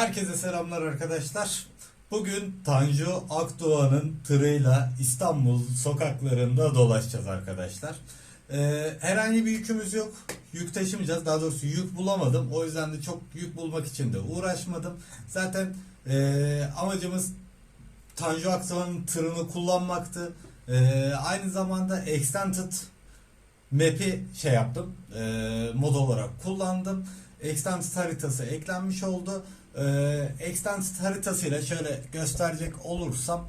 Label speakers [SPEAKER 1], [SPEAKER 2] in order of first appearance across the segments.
[SPEAKER 1] Herkese selamlar arkadaşlar. Bugün Tanju Akdoğan'ın tırıyla İstanbul sokaklarında dolaşacağız arkadaşlar. Ee, herhangi bir yükümüz yok. Yük taşımayacağız. Daha doğrusu yük bulamadım. O yüzden de çok yük bulmak için de uğraşmadım. Zaten ee, amacımız Tanju Akdoğan'ın tırını kullanmaktı. Ee, aynı zamanda Extended map'i şey yaptım. E, mod olarak kullandım. Extended haritası eklenmiş oldu. E, Extended haritasıyla şöyle gösterecek olursam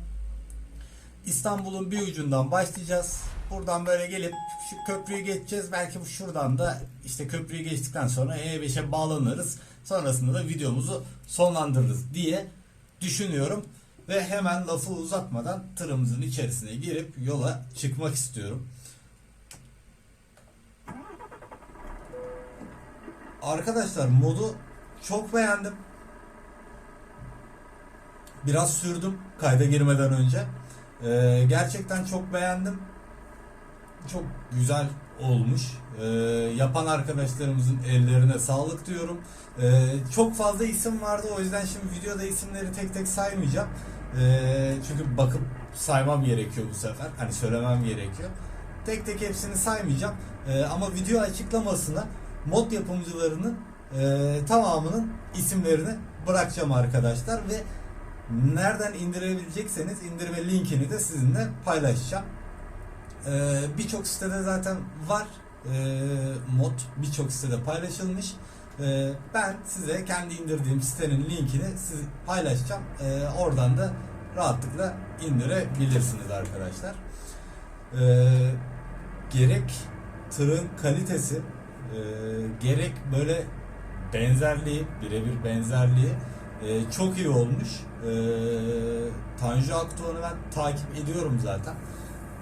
[SPEAKER 1] İstanbul'un bir ucundan başlayacağız. Buradan böyle gelip şu köprüyü geçeceğiz. Belki şuradan da işte köprüyü geçtikten sonra E5'e bağlanırız. Sonrasında da videomuzu sonlandırırız diye düşünüyorum. Ve hemen lafı uzatmadan tırımızın içerisine girip yola çıkmak istiyorum. Arkadaşlar modu çok beğendim. Biraz sürdüm kayda girmeden önce. Ee, gerçekten çok beğendim. Çok güzel olmuş. Ee, yapan arkadaşlarımızın ellerine sağlık diyorum. Ee, çok fazla isim vardı o yüzden şimdi videoda isimleri tek tek saymayacağım. Ee, çünkü bakıp saymam gerekiyor bu sefer. Hani söylemem gerekiyor. Tek tek hepsini saymayacağım. Ee, ama video açıklamasına mod yapımcılarının e, tamamının isimlerini bırakacağım arkadaşlar ve nereden indirebilecekseniz indirme linkini de sizinle paylaşacağım. Ee, birçok sitede zaten var ee, mod birçok sitede paylaşılmış. Ee, ben size kendi indirdiğim sitenin linkini siz paylaşacağım. Ee, oradan da rahatlıkla indirebilirsiniz arkadaşlar. Ee, gerek tırın kalitesi e, gerek böyle benzerliği, birebir benzerliği e, çok iyi olmuş. E, Tanju Akdoğan'ı ben takip ediyorum zaten.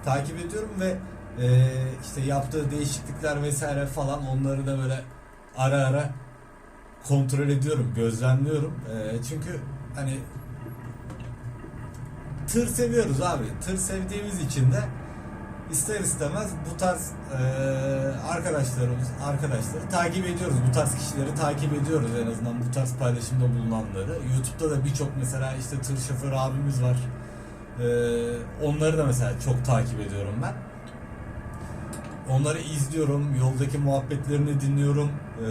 [SPEAKER 1] Takip ediyorum ve e, işte yaptığı değişiklikler vesaire falan onları da böyle ara ara kontrol ediyorum, gözlemliyorum. E, çünkü hani tır seviyoruz abi. Tır sevdiğimiz için de ister istemez bu tarz e, arkadaşlarımız arkadaşları takip ediyoruz. Bu tarz kişileri takip ediyoruz en azından bu tarz paylaşımda bulunanları. YouTube'da da birçok mesela işte tır şoförü abimiz var. E, onları da mesela çok takip ediyorum ben. Onları izliyorum, yoldaki muhabbetlerini dinliyorum, e,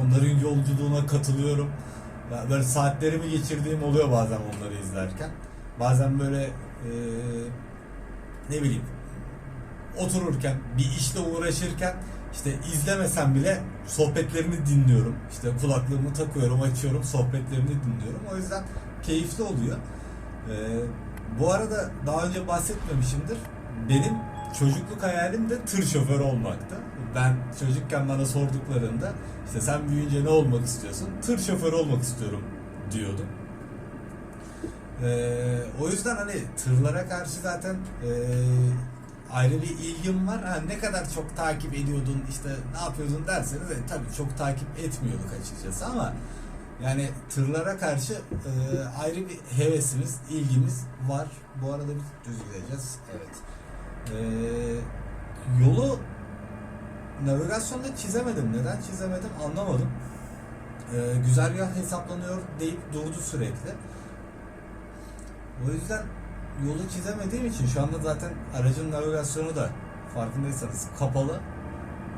[SPEAKER 1] onların yolculuğuna katılıyorum. Böyle saatlerimi geçirdiğim oluyor bazen onları izlerken. Bazen böyle e, ne bileyim otururken bir işle uğraşırken işte izlemesem bile sohbetlerini dinliyorum. İşte kulaklığımı takıyorum, açıyorum, sohbetlerini dinliyorum. O yüzden keyifli oluyor. Ee, bu arada daha önce bahsetmemişimdir. Benim çocukluk hayalim de tır şoförü olmaktı. Ben çocukken bana sorduklarında işte sen büyüyünce ne olmak istiyorsun? Tır şoförü olmak istiyorum diyordum. Ee, o yüzden hani tırlara karşı zaten ee, ayrı bir ilgim var. Ha, ne kadar çok takip ediyordun işte ne yapıyordun derseniz e, tabii çok takip etmiyorduk açıkçası ama yani tırlara karşı e, ayrı bir hevesimiz, ilgimiz var. Bu arada biz düz gideceğiz. Evet. E, yolu navigasyonda çizemedim. Neden çizemedim anlamadım. E, güzergah hesaplanıyor deyip durdu sürekli. O yüzden yolu çizemediğim için şu anda zaten aracın navigasyonu da farkındaysanız kapalı.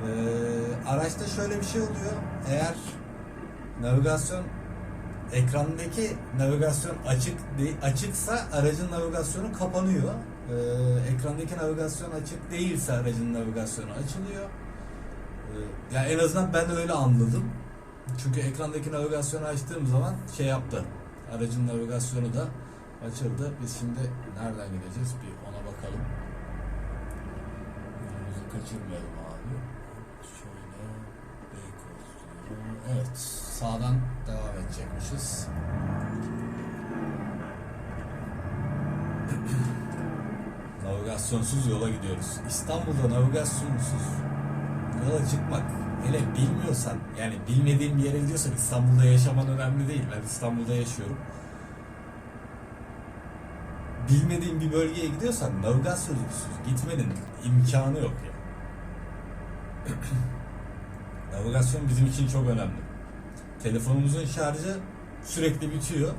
[SPEAKER 1] Ee, araçta şöyle bir şey oluyor. Eğer navigasyon ekrandaki navigasyon açık açıksa aracın navigasyonu kapanıyor. Ee, ekrandaki navigasyon açık değilse aracın navigasyonu açılıyor. Ee, yani en azından ben öyle anladım. Çünkü ekrandaki navigasyonu açtığım zaman şey yaptı. Aracın navigasyonu da açıldı. Biz şimdi nereden gideceğiz? Bir ona bakalım. Yolumuzu kaçırmayalım abi. Şöyle Beykoz diyorum. Evet. Sağdan devam edecekmişiz. Navigasyonsuz yola gidiyoruz. İstanbul'da navigasyonsuz yola çıkmak hele bilmiyorsan yani bilmediğin bir yere gidiyorsan İstanbul'da yaşaman önemli değil. Ben İstanbul'da yaşıyorum bilmediğin bir bölgeye gidiyorsan navigasyonsuz gitmenin imkanı yok ya. Navigasyon bizim için çok önemli. Telefonumuzun şarjı sürekli bitiyor.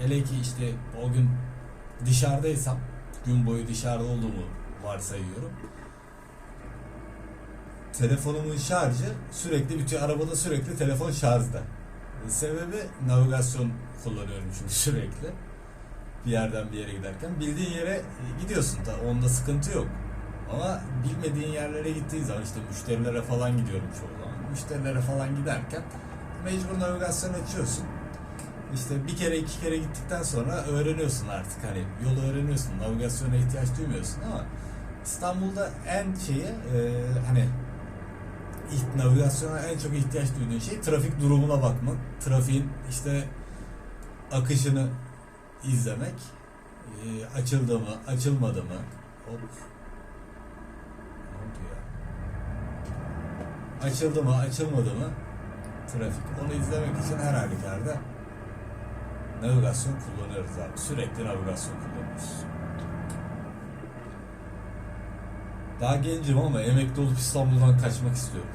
[SPEAKER 1] Hele ki işte o gün dışarıdaysam gün boyu dışarıda olduğumu varsayıyorum. Telefonumun şarjı sürekli bitiyor. Arabada sürekli telefon şarjda. Sebebi navigasyon kullanıyorum çünkü sürekli. Bir yerden bir yere giderken. Bildiğin yere e, gidiyorsun da onda sıkıntı yok. Ama bilmediğin yerlere gittiğin zaman işte müşterilere falan gidiyorum çoğu zaman. Müşterilere falan giderken mecbur navigasyon açıyorsun. İşte bir kere iki kere gittikten sonra öğreniyorsun artık hani yolu öğreniyorsun navigasyona ihtiyaç duymuyorsun ama İstanbul'da en şeyi e, hani navigasyona en çok ihtiyaç duyduğun şey trafik durumuna bakmak. Trafiğin işte akışını izlemek. E, açıldı mı, açılmadı mı? Hop. Ne oldu ya? Açıldı mı, açılmadı mı? Trafik. Onu izlemek için her halükarda navigasyon kullanıyoruz abi. Sürekli navigasyon kullanıyoruz. Daha gencim ama emekli olup İstanbul'dan kaçmak istiyorum.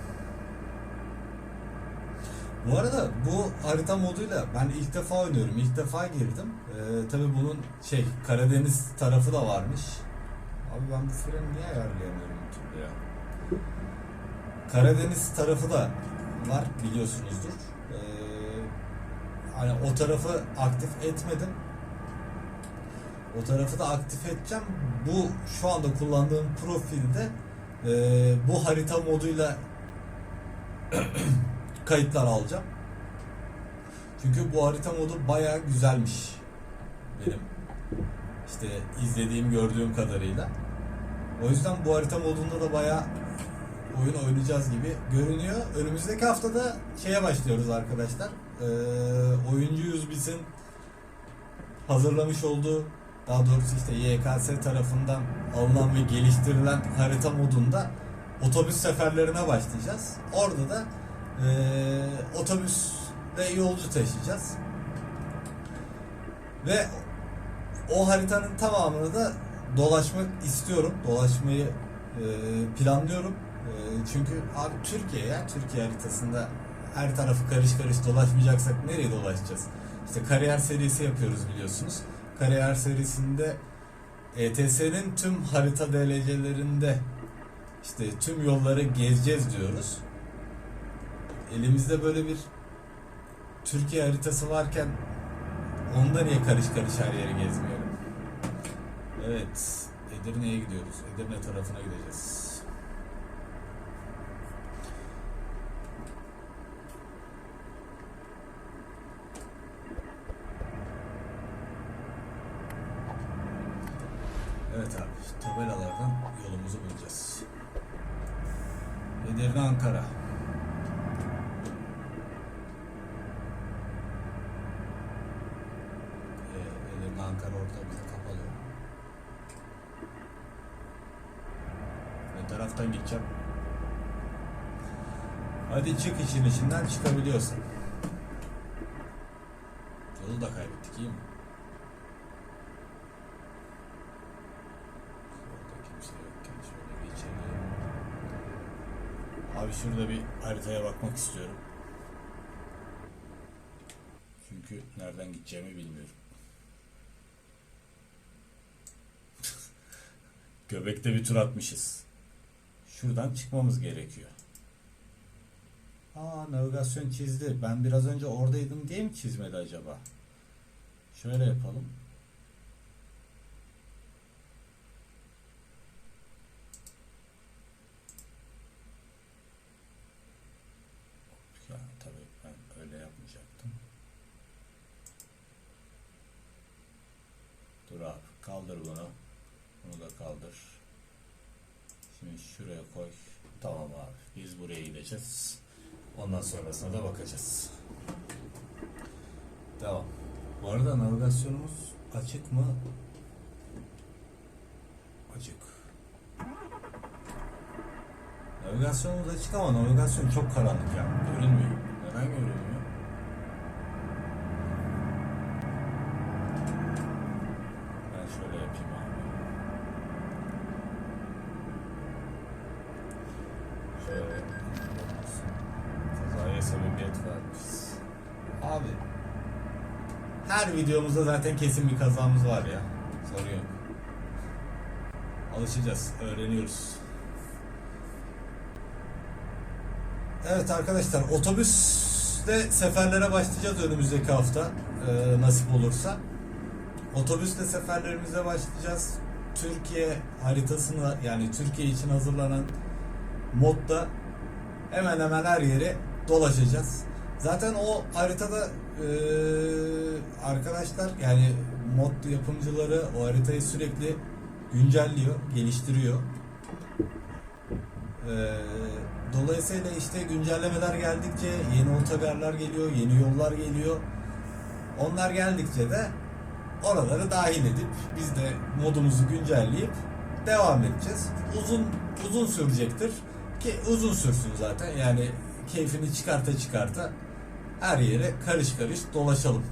[SPEAKER 1] Bu arada bu harita moduyla ben ilk defa oynuyorum. İlk defa girdim. Ee, tabii bunun şey Karadeniz tarafı da varmış. Abi ben bu freni niye ayarlayamıyorum bir türlü ya? Karadeniz tarafı da var biliyorsunuzdur. Ee, hani o tarafı aktif etmedim. O tarafı da aktif edeceğim. Bu şu anda kullandığım profilde e, bu harita moduyla kayıtlar alacağım. Çünkü bu harita modu bayağı güzelmiş. Benim işte izlediğim, gördüğüm kadarıyla. O yüzden bu harita modunda da bayağı oyun oynayacağız gibi görünüyor. Önümüzdeki haftada şeye başlıyoruz arkadaşlar. Ee, oyuncu 100 bizim hazırlamış olduğu daha doğrusu işte YKS tarafından alınan ve geliştirilen harita modunda otobüs seferlerine başlayacağız. Orada da eee otobüsle yolcu taşıyacağız. Ve o haritanın tamamını da dolaşmak istiyorum. Dolaşmayı eee, planlıyorum. Eee, çünkü abi Türkiye ya Türkiye haritasında her tarafı karış karış dolaşmayacaksak nereye dolaşacağız? İşte kariyer serisi yapıyoruz biliyorsunuz. Kariyer serisinde ETS'nin tüm harita DLC'lerinde işte tüm yolları gezeceğiz diyoruz. Elimizde böyle bir Türkiye haritası varken onda niye karış karış her yeri gezmeyelim? Evet, Edirne'ye gidiyoruz. Edirne tarafına gideceğiz. Evet abi, tabelalardan yolumuzu bulacağız. Edirne Ankara. Ee, Edirne Ankara orada bize kapalı. Ne taraftan gideceğim? Hadi çık işin içinden çıkabiliyorsun. Yolu da kaybettik iyi mi? Orada kimse yokken şöyle geçelim. Abi şurada bir haritaya bakmak istiyorum. Çünkü nereden gideceğimi bilmiyorum. Göbekte bir tur atmışız. Şuradan çıkmamız gerekiyor. Aa navigasyon çizdi. Ben biraz önce oradaydım diye mi çizmedi acaba? Şöyle yapalım. Ya tabii ben öyle yapmayacaktım. Dur abi kaldır bunu. Bunu da kaldır. Şimdi şuraya koy. Tamam abi. Biz buraya gideceğiz. Ondan sonrasına da bakacağız. Devam. Bu arada navigasyonumuz açık mı? Açık. Navigasyonumuz açık ama navigasyon çok karanlık ya. Görünmüyor. Neden görünmüyor? Ben şöyle yapayım abi. Şöyle. Kazaya sebebiyet vermiş. Abi videomuzda zaten kesin bir kazamız var ya. Sorun yok. Alışacağız, öğreniyoruz. Evet arkadaşlar otobüsle seferlere başlayacağız önümüzdeki hafta e, nasip olursa. Otobüsle seferlerimize başlayacağız. Türkiye haritasını yani Türkiye için hazırlanan modda hemen hemen her yeri dolaşacağız. Zaten o haritada e, arkadaşlar yani mod yapımcıları o haritayı sürekli güncelliyor, geliştiriyor. E, dolayısıyla işte güncellemeler geldikçe yeni otogarlar geliyor, yeni yollar geliyor. Onlar geldikçe de oraları dahil edip biz de modumuzu güncelleyip devam edeceğiz. Uzun uzun sürecektir ki uzun sürsün zaten. Yani keyfini çıkarta çıkarta her yere karış karış dolaşalım.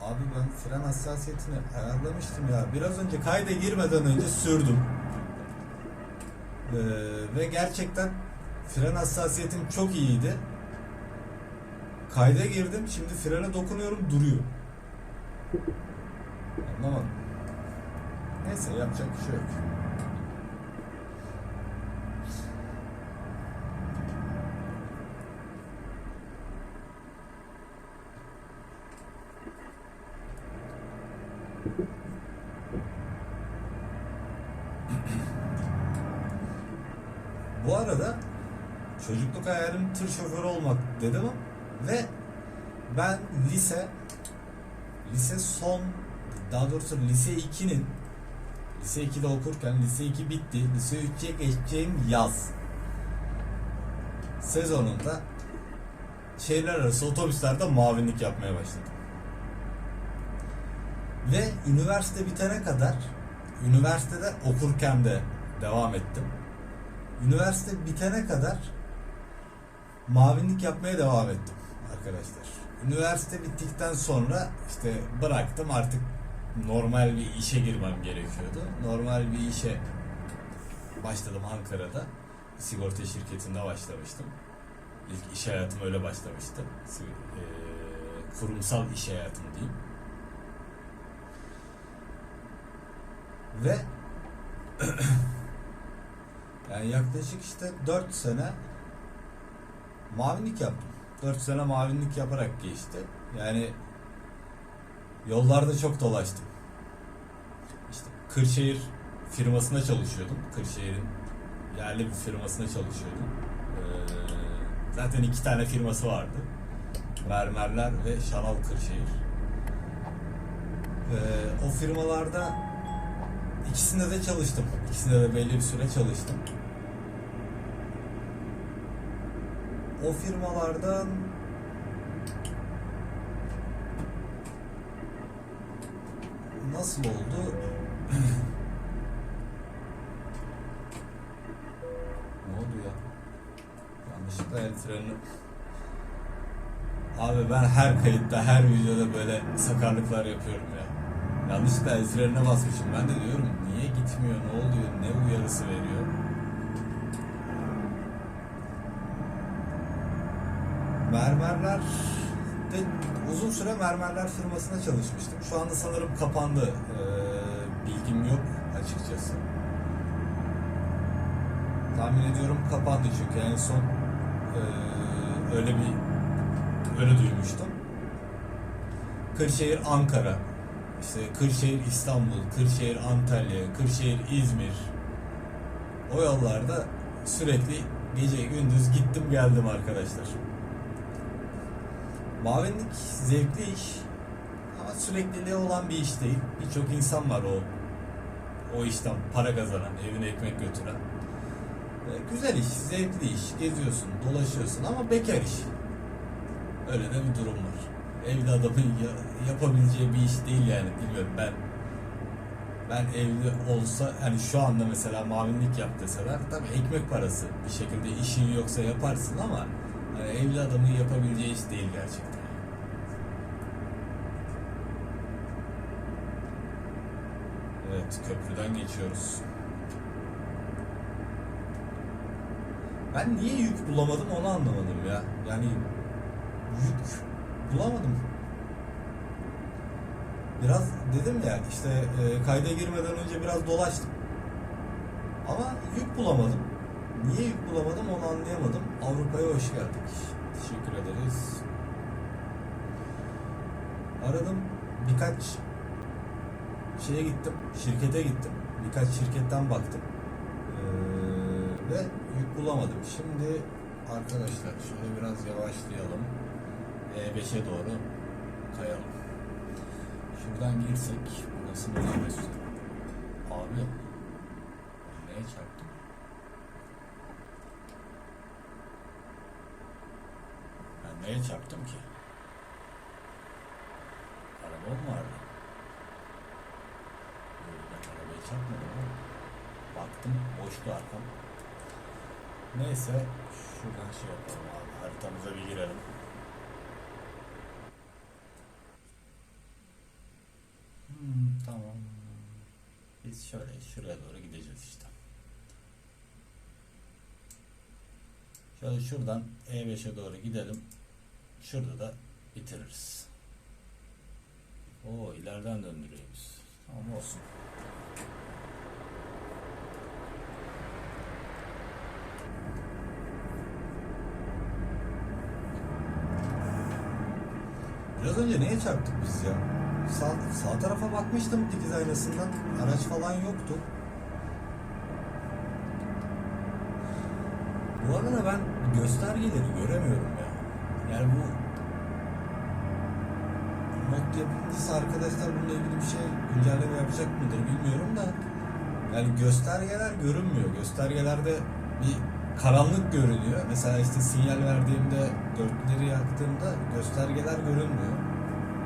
[SPEAKER 1] Abi ben fren hassasiyetini ayarlamıştım ya. Biraz önce kayda girmeden önce sürdüm. Ee, ve gerçekten fren hassasiyetim çok iyiydi. Kayda girdim. Şimdi frene dokunuyorum duruyor. Anlamadım. Neyse yapacak bir şey yok. Bu arada çocukluk hayalim tır şoförü olmak dedim ve ben lise lise son daha doğrusu lise 2'nin lise 2'de okurken lise 2 bitti. Lise 3'e geçeceğim yaz sezonunda şehirler arası otobüslerde mavinlik yapmaya başladım. Ve üniversite bitene kadar üniversitede okurken de devam ettim. Üniversite bitene kadar mavinlik yapmaya devam ettim arkadaşlar. Üniversite bittikten sonra işte bıraktım artık normal bir işe girmem gerekiyordu. Normal bir işe başladım Ankara'da. Sigorta şirketinde başlamıştım. İlk iş hayatım öyle başlamıştı. Kurumsal iş hayatım diyeyim. Ve yani yaklaşık işte 4 sene mavinlik yaptım. 4 sene mavinlik yaparak geçti. Yani yollarda çok dolaştım. İşte Kırşehir firmasında çalışıyordum. Kırşehir'in yerli bir firmasında çalışıyordum. Ee, zaten iki tane firması vardı. Mermerler ve Şanal Kırşehir. Ee, o firmalarda ikisinde de çalıştım. İkisinde de belli bir süre çalıştım. O firmalardan nasıl oldu? ne oldu ya? Yanlışlıkla el freni. Abi ben her kayıtta, her videoda böyle sakarlıklar yapıyorum ya. Yanlışlıkla el frenine basmışım. Ben de diyorum niye gitmiyor, ne oluyor, ne uyarısı veriyor. Mermerler de uzun süre mermerler firmasında çalışmıştım. Şu anda sanırım kapandı. Ee, bilgim yok açıkçası. Tahmin ediyorum kapandı çünkü en son ee, öyle bir öyle duymuştum. Kırşehir Ankara, işte Kırşehir İstanbul, Kırşehir Antalya, Kırşehir İzmir. O yollarda sürekli gece gündüz gittim geldim arkadaşlar. Mavinlik zevkli iş ama sürekliliği olan bir iş değil. Birçok insan var o o işten para kazanan, evine ekmek götüren. Ee, güzel iş, zevkli iş, geziyorsun, dolaşıyorsun ama bekar iş. Öyle de bir durum var. Evli adamın ya- yapabileceği bir iş değil yani bilmiyorum ben. Ben evli olsa hani şu anda mesela mavinlik yap deseler tabii ekmek parası bir şekilde işin yoksa yaparsın ama hani evli adamın yapabileceği iş değil gerçekten. Evet köprüden geçiyoruz. Ben niye yük bulamadım onu anlamadım ya. Yani yük bulamadım. Biraz dedim ya işte e, kayda girmeden önce biraz dolaştım. Ama yük bulamadım. Niye yük bulamadım onu anlayamadım. Avrupa'ya hoş geldik. Teşekkür ederiz. Aradım birkaç şeye gittim, şirkete gittim. Birkaç şirketten baktım. Ee, ve bulamadım. Şimdi arkadaşlar şöyle biraz yavaşlayalım. E5'e doğru kayalım. Şuradan girsek burası Mesut? Abi ben neye çarptım? Ben neye çarptım ki? Araba mı vardı? Yok, Ben arabaya çarpmadım ama baktım boştu arkam. Neyse şuradan şey yapalım abi haritamıza bir girelim. Hmm, tamam. Biz şöyle şuraya doğru gideceğiz işte. Şöyle şuradan E5'e doğru gidelim. Şurada da bitiririz. Oo ileriden döndürüyoruz. Tamam olsun. Biraz önce neye çarptık biz ya? Sağ, sağ tarafa bakmıştım dikiz aynasından. Araç falan yoktu. Bu arada ben göstergeleri göremiyorum ya. Yani bu mod arkadaşlar bununla ilgili bir şey güncelleme yapacak mıdır bilmiyorum da yani göstergeler görünmüyor. Göstergelerde bir karanlık görünüyor. Mesela işte sinyal verdiğimde dörtleri yaktığımda göstergeler görünmüyor.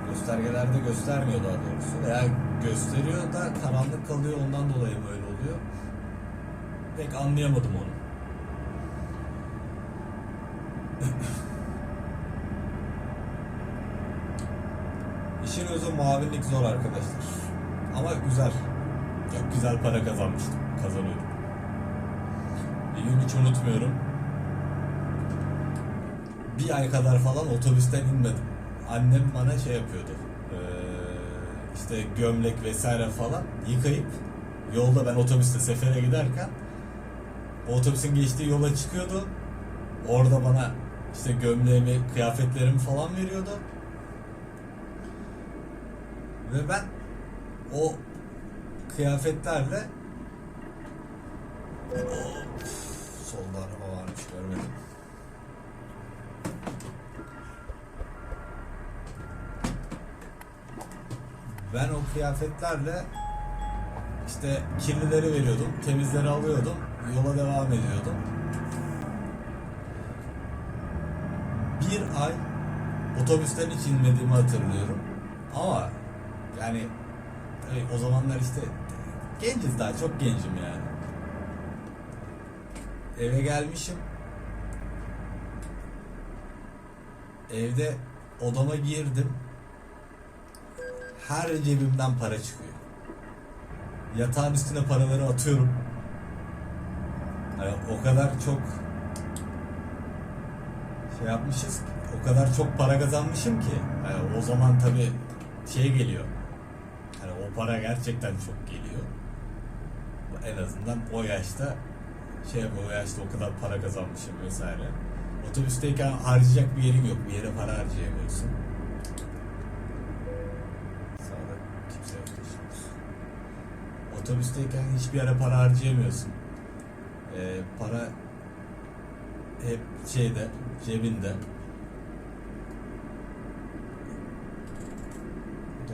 [SPEAKER 1] Göstergelerde göstermiyor daha doğrusu. Veya gösteriyor da karanlık kalıyor ondan dolayı mı öyle oluyor? Pek anlayamadım onu. İşin özü mavinlik zor arkadaşlar. Ama güzel. Çok güzel para kazanmıştım. Kazanıyorum. Bir gün hiç unutmuyorum. Bir ay kadar falan otobüsten inmedim. Annem bana şey yapıyordu. İşte gömlek vesaire falan yıkayıp yolda ben otobüste sefere giderken otobüsün geçtiği yola çıkıyordu. Orada bana işte gömleğimi, kıyafetlerimi falan veriyordu. Ve ben o kıyafetlerle Of, solda araba varmış görmedim. Ben o kıyafetlerle işte kirlileri veriyordum, temizleri alıyordum, yola devam ediyordum. Bir ay otobüsten hiç inmediğimi hatırlıyorum. Ama yani tabii o zamanlar işte genciz daha çok gencim yani. Eve gelmişim. Evde odama girdim. Her cebimden para çıkıyor. Yatağın üstüne paraları atıyorum. Yani o kadar çok şey yapmışız ki, o kadar çok para kazanmışım ki. Yani o zaman tabi şey geliyor. Para gerçekten çok geliyor. En azından o yaşta şey o yaşta o kadar para kazanmışım vesaire. Otobüsteyken harcayacak bir yerin yok. Bir yere para harcayamıyorsun. Sağda kimse yok. Otobüsteyken hiçbir yere para harcayamıyorsun. Ee, para hep şeyde, cebinde.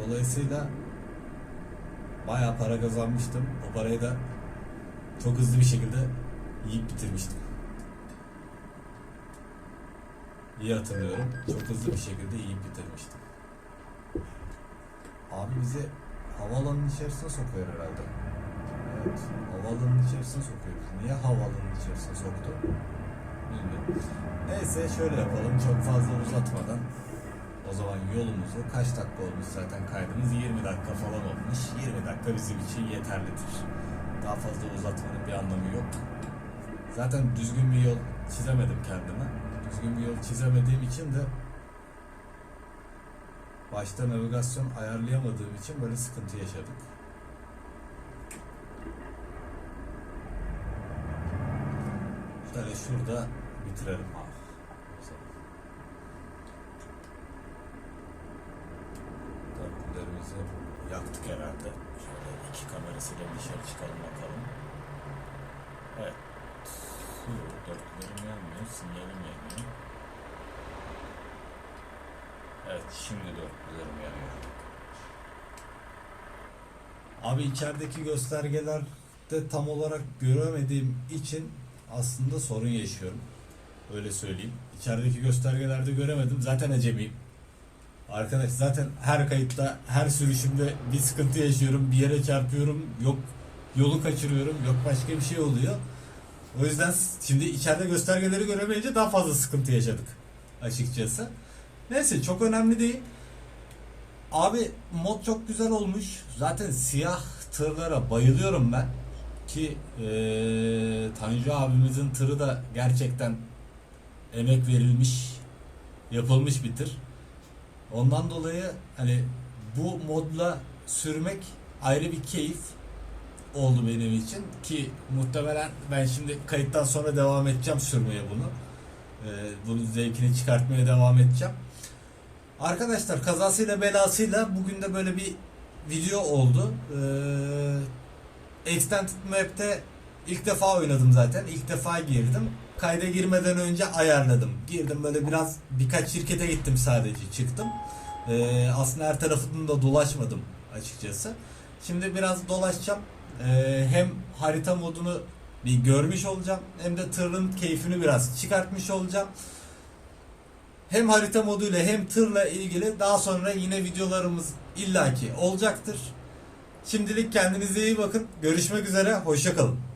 [SPEAKER 1] Dolayısıyla bayağı para kazanmıştım. O parayı da çok hızlı bir şekilde yiyip bitirmiştim. İyi hatırlıyorum. Çok hızlı bir şekilde yiyip bitirmiştim. Abi bizi havaalanının içerisine sokuyor herhalde. Evet, havaalanının içerisine sokuyor bizi. Niye havaalanının içerisine soktu? Bilmiyorum. Neyse şöyle yapalım. Çok fazla uzatmadan o zaman yolumuzu kaç dakika olmuş zaten kaydımız 20 dakika falan olmuş. 20 dakika bizim için yeterlidir. Daha fazla uzatmanın bir anlamı yok. Zaten düzgün bir yol çizemedim kendime. Düzgün bir yol çizemediğim için de başta navigasyon ayarlayamadığım için böyle sıkıntı yaşadık. Şöyle şurada bitirelim abi. Yaktık herhalde. Şöyle iki kamerasıyla dışarı çıkalım bakalım. Evet. Su, dörtlülerim yanmıyor, sinyalim yanıyor. Evet, şimdi dörtlülerim yanıyor. Abi içerideki göstergelerde tam olarak göremediğim için aslında sorun yaşıyorum. Öyle söyleyeyim. İçerideki göstergelerde göremedim. Zaten acemiyim. Arkadaş zaten her kayıtta, her sürüşümde bir sıkıntı yaşıyorum. Bir yere çarpıyorum. Yok yolu kaçırıyorum. Yok başka bir şey oluyor. O yüzden şimdi içeride göstergeleri göremeyince daha fazla sıkıntı yaşadık açıkçası. Neyse çok önemli değil. Abi mod çok güzel olmuş. Zaten siyah tırlara bayılıyorum ben. Ki eee Tanju abimizin tırı da gerçekten emek verilmiş, yapılmış bir tır. Ondan dolayı hani bu modla sürmek ayrı bir keyif oldu benim için ki muhtemelen ben şimdi kayıttan sonra devam edeceğim sürmeye bunu. Ee, bunun zevkini çıkartmaya devam edeceğim. Arkadaşlar kazasıyla belasıyla bugün de böyle bir video oldu. Ee, Extended Map'te ilk defa oynadım zaten. İlk defa girdim. Kayda girmeden önce ayarladım. Girdim böyle biraz birkaç şirkete gittim sadece çıktım. Ee, aslında her tarafını da dolaşmadım açıkçası. Şimdi biraz dolaşacağım. Ee, hem harita modunu bir görmüş olacağım hem de tırın keyfini biraz çıkartmış olacağım. Hem harita moduyla hem tırla ilgili daha sonra yine videolarımız illaki olacaktır. Şimdilik kendinize iyi bakın. Görüşmek üzere. Hoşçakalın.